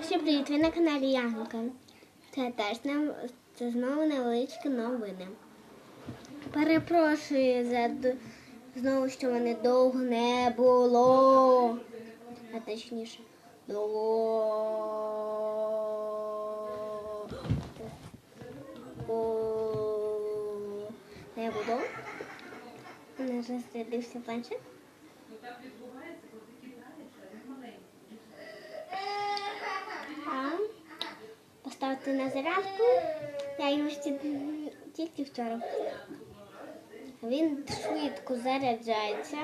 Всім привіт, ви на каналі Янка. Це теж нам це знову невеличкі новини. Перепрошую за знову, що мене довго не було. А точніше, довго не було. Не розрядився планшет. А поставити на зарядку. Я його ще тільки вчора. Він швидко заряджається.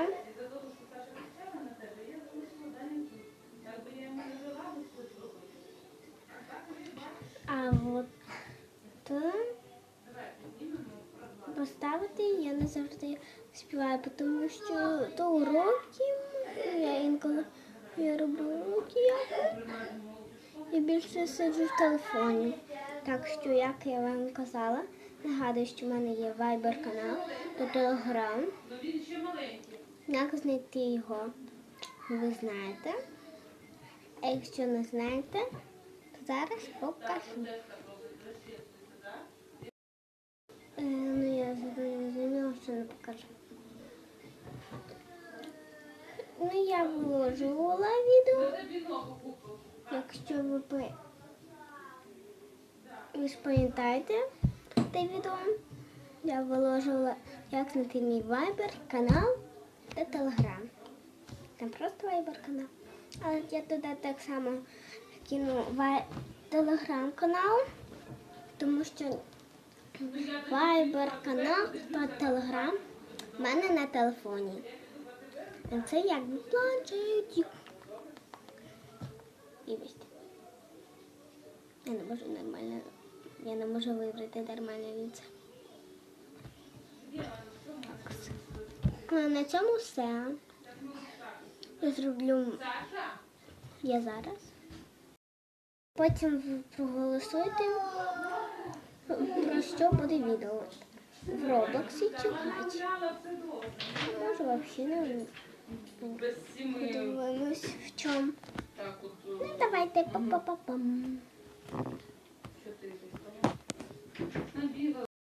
А от поставити я не завжди співаю, тому що то уроки, я інколи я роблю уроки, я більше сиджу в телефоні. Так що, як я вам казала, нагадую, що в мене є Viber канал та Telegram. Як знайти його, ви знаєте. А якщо не знаєте, то зараз покажу. Е, ну я зрозуміла, що не покажу. Ну я вложувала відео. Якщо ви ви ж пам'ятаєте те відео, я виложила, як знайти мій Viber канал та Telegram. Там просто Viber канал. Але я туди так само кину Telegram канал, тому що Viber канал та Telegram в мене на телефоні. Це якби планшетик. І. Я не можу нормально. Я не можу вибрати нормальне лице. Ну, на цьому все. Я зроблю я зараз. Потім проголосуйте, про що буде відео. В Роблоксі чи в. Може, взагалі не подивимось в чому. Так от, Ну, що ти набігав.